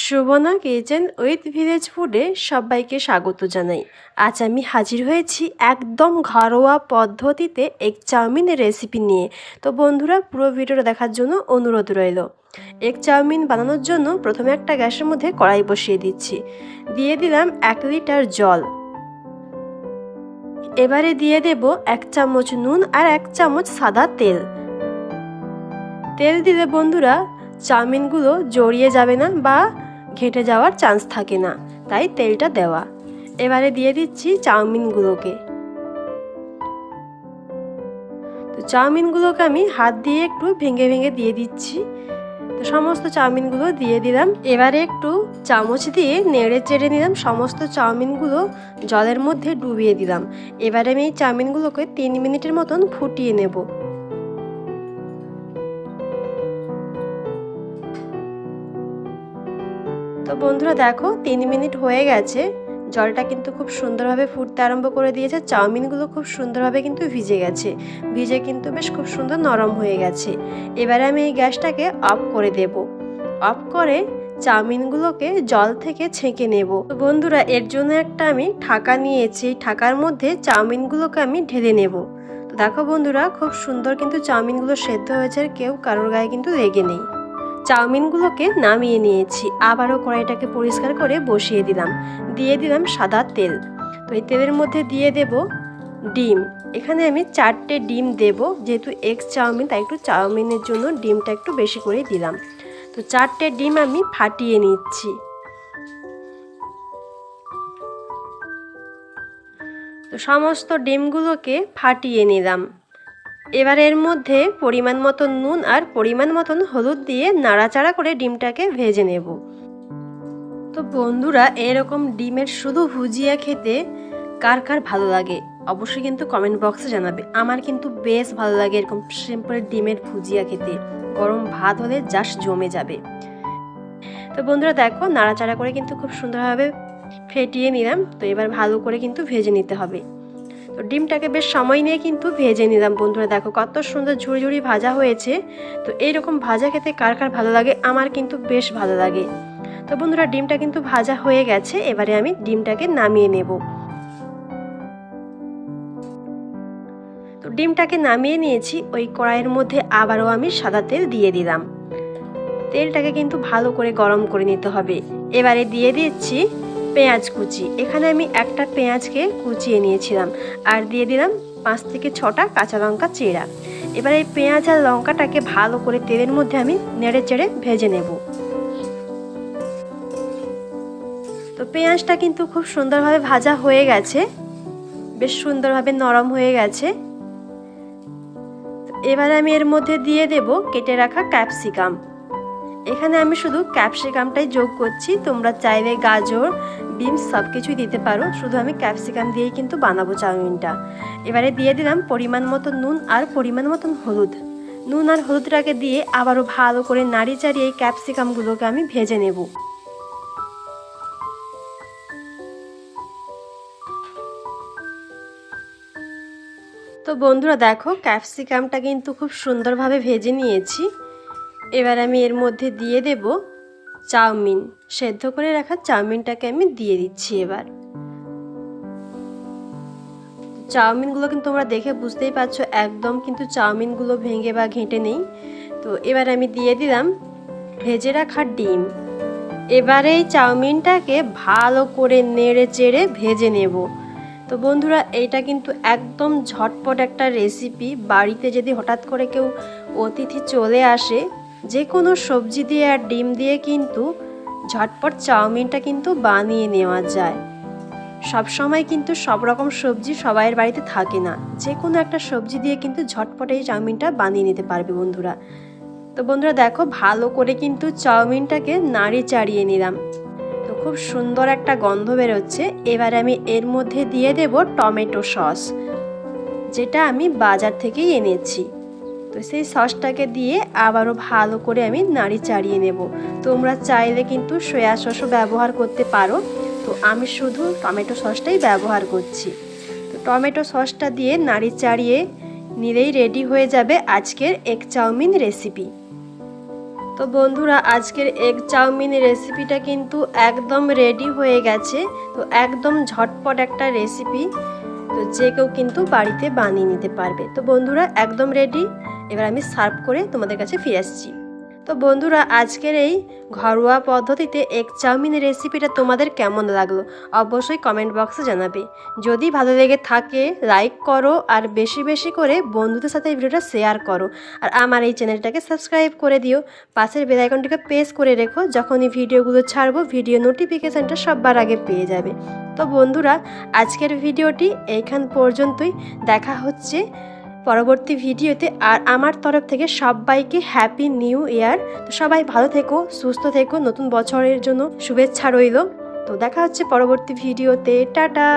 সুবনা kitchen with village ফুডে সবাইকে স্বাগত জানাই। আজ আমি হাজির হয়েছি একদম ঘরোয়া পদ্ধতিতে এগ চাউমিনের রেসিপি নিয়ে। তো বন্ধুরা, পুরো ভিডিওটা দেখার জন্য অনুরোধ রইল। এগ চাউমিন বানানোর জন্য প্রথমে একটা গ্যাসের মধ্যে কড়াই বসিয়ে দিচ্ছি। দিয়ে দিলাম এক লিটার জল। এবারে দিয়ে দেব এক চামচ নুন আর এক চামচ সাদা তেল। তেল দিলে বন্ধুরা, চাউমিনগুলো জড়িয়ে যাবে না বা ঘেটে যাওয়ার চান্স থাকে না। তাই তেলটা দেওয়া। এবারে দিয়ে দিচ্ছি চাউমিনগুলোকে তো চাউমিনগুলোকে আমি হাত দিয়ে একটু ভেঙে ভেঙে দিয়ে দিচ্ছি। তো সমস্ত চাউমিনগুলো দিয়ে দিলাম। এবারে একটু চামচ দিয়ে নেড়ে চেড়ে নিলাম। সমস্ত চাউমিনগুলো জলের মধ্যে ডুবিয়ে দিলাম। এবারে আমি এই চাউমিনগুলোকে তিন মিনিটের মতন ফুটিয়ে নেব। তো বন্ধুরা দেখো, তিন মিনিট হয়ে গেছে। জলটা কিন্তু খুব সুন্দরভাবে ফুটতে আরম্ভ করে দিয়েছে। চাউমিনগুলো খুব সুন্দরভাবে কিন্তু ভিজে গেছে। ভিজে কিন্তু বেশ খুব সুন্দর নরম হয়ে গেছে। এবারে আমি এই গ্যাসটাকে অফ করে দেব। অফ করে চাউমিনগুলোকে জল থেকে ছেঁকে নেব। তো বন্ধুরা, এর জন্য একটা আমি ঠাকা নিয়েছি। ঠাকার মধ্যে চাউমিনগুলোকে আমি ঢেলে নেব। তো দেখো বন্ধুরা, খুব সুন্দর কিন্তু চাউমিনগুলো সেদ্ধ হয়েছে আর কেউ কারোর গায়ে কিন্তু লেগে নেই। চাউমিনগুলোকে নামিয়ে নিয়েছি। আবারও কড়াইটাকে পরিষ্কার করে বসিয়ে দিলাম। দিয়ে দিলাম সাদা তেল। তো এই তেলের মধ্যে দিয়ে দেব ডিম। এখানে আমি চারটে ডিম দেব। যেহেতু এগ চাউমিন, তাই একটু চাউমিনের জন্য ডিমটা একটু বেশি করে দিলাম। তো চারটে ডিম আমি ফাটিয়ে নিচ্ছি। তো সমস্ত ডিমগুলোকে ফাটিয়ে নিলাম। এবার এর মধ্যে পরিমাণ মতন নুন আর পরিমাণ মতন হলুদ দিয়ে নাড়াচাড়া করে ডিমটাকে ভেজে নেব। তো বন্ধুরা, এরকম ডিমের শুধু ভুজিয়া খেতে কার কার ভালো লাগে? অবশ্যই কিন্তু কমেন্ট বক্সে জানাবে। আমার কিন্তু বেশ ভালো লাগে এরকম সিম্পল ডিমের ভুজিয়া খেতে। গরম ভাত হলে জাস্ট জমে যাবে। তো বন্ধুরা, দেখো, নাড়াচাড়া করে কিন্তু খুব সুন্দরভাবে ফেটিয়ে নিলাম। তো এবার ভালো করে কিন্তু ভেজে নিতে হবে। তো ডিমটাকে বেশ সময় নিয়ে কিন্তু ভেজে নিলাম বন্ধুরা। দেখো কত সুন্দর ঝুড়ি ঝুড়ি ভাজা হয়েছে। তো এইরকম ভাজা খেতে কার কার ভালো লাগে? আমার কিন্তু বেশ ভালো লাগে। তো বন্ধুরা, ডিমটা কিন্তু ভাজা হয়ে গেছে। এবারে আমি ডিমটাকে নামিয়ে নেব। তো ডিমটাকে নামিয়ে নিয়েছি। ওই কড়াইয়ের মধ্যে আবারও আমি সাদা তেল দিয়ে দিলাম। তেলটাকে কিন্তু ভালো করে গরম করে নিতে হবে। এবারে দিয়ে দিচ্ছি পেঁয়াজ কুচি। এখানে আমি একটা পেঁয়াজকে কুচিয়ে নিয়েছিলাম আর দিয়ে দিলাম পাঁচ থেকে ছটা কাঁচা লঙ্কা চেরা। এবার এই পেঁয়াজ আর লঙ্কাটাকে ভালো করে তেলের মধ্যে আমি নেড়ে চেড়ে ভেজে নেব। তো পেঁয়াজটা কিন্তু খুব সুন্দরভাবে ভাজা হয়ে গেছে। বেশ সুন্দরভাবে নরম হয়ে গেছে। এবার আমি এর মধ্যে দিয়ে দেব কেটে রাখা ক্যাপসিকাম। এখানে আমি শুধু ক্যাপসিকামটাই যোগ করছি। তোমরা চাইলে গাজর, বিনস সব কিছুই দিতে পারো। শুধু আমি ক্যাপসিকাম দিয়েই কিন্তু বানাবো চাউমিনটা। এবারে দিয়ে দিলাম পরিমাণ মতো নুন আর পরিমাণ মতন হলুদ। নুন আর হলুদটাকে দিয়ে আবারও ভালো করে নাড়ি চাড়িয়ে এই ক্যাপসিকামগুলোকে আমি ভেজে নেব। তো বন্ধুরা দেখো, ক্যাপসিকামটা কিন্তু খুব সুন্দরভাবে ভেজে নিয়েছি। এবার আমি এর মধ্যে দিয়ে দেব চাউমিন। সেদ্ধ করে রাখা চাউমিনটাকে আমি দিয়ে দিচ্ছি এবার। চাউমিনগুলো কিন্তু তোমরা দেখে বুঝতেই পারছ, একদম কিন্তু চাউমিনগুলো ভেঙে বা ঘেঁটে নেই। তো এবার আমি দিয়ে দিলাম ভেজে রাখা ডিম। এবারে এই চাউমিনটাকে ভালো করে নেড়ে চেড়ে ভেজে নেব। তো বন্ধুরা, এইটা কিন্তু একদম ঝটপট একটা রেসিপি। বাড়িতে যদি হঠাৎ করে কেউ অতিথি চলে আসে যে কোনো সবজি দিয়ে আর ডিম দিয়ে কিন্তু ঝটপট চাউমিনটা কিন্তু বানিয়ে নেওয়া যায়। সব সময় কিন্তু সব রকম সবজি সবাইয়ের বাড়িতে থাকে না। যে কোনো একটা সবজি দিয়ে কিন্তু ঝটপট এই চাউমিনটা বানিয়ে নিতে পারবে বন্ধুরা। তো বন্ধুরা দেখো, ভালো করে কিন্তু চাউমিনটাকে নাড়ি চাড়িয়ে নিলাম। তো খুব সুন্দর একটা গন্ধ বেরোচ্ছে। এবার আমি এর মধ্যে দিয়ে দেব টমেটো সস, যেটা আমি বাজার থেকেই এনেছি। তো সেই সসটাকে দিয়ে আবারও ভালো করে আমি নাড়ি চাড়িয়ে নেব। তোমরা চাইলে কিন্তু সয়া সসও ব্যবহার করতে পারো। তো আমি শুধু টমেটো সসটাই ব্যবহার করছি। তো টমেটো সসটা দিয়ে নাড়ি চাড়িয়ে নিলেই রেডি হয়ে যাবে আজকের এগ চাউমিন রেসিপি। তো বন্ধুরা, আজকের এগ চাউমিন রেসিপিটা কিন্তু একদম রেডি হয়ে গেছে। তো একদম ঝটপট একটা রেসিপি। যে কেউ কিন্তু বাড়িতে বানিয়ে নিতে পারবে। তো বন্ধুরা, একদম রেডি এবার আমি সার্ভ করে তোমাদের কাছে ফিরে আসছি। তো বন্ধুরা, আজকের এই ঘরোয়া পদ্ধতিতে এগ চাউমিনের রেসিপিটা তোমাদের কেমন লাগল অবশ্যই কমেন্ট বক্সে জানাবে। যদি ভালো লেগে থাকে লাইক করো আর বেশি বেশি করে বন্ধুদের সাথে এই ভিডিওটা শেয়ার করো। আর আমার এই চ্যানেলটাকে সাবস্ক্রাইব করে দিও। পাশের বেল আইকনটিকে প্রেস করে রেখো যখন এই ভিডিওগুলো ছাড়বো ভিডিও নোটিফিকেশানটা সবার আগে পেয়ে যাবে। তো বন্ধুরা, আজকের ভিডিওটি এইখান পর্যন্তই। দেখা হচ্ছে পরবর্তী ভিডিওতে আর আমার তরফ থেকে সবাইকে হ্যাপি নিউ ইয়ার তো সবাই ভালো থেকো, সুস্থ থেকো, নতুন বছরের জন্য শুভেচ্ছা রইল। তো দেখা হচ্ছে পরবর্তী ভিডিওতে। টাটা!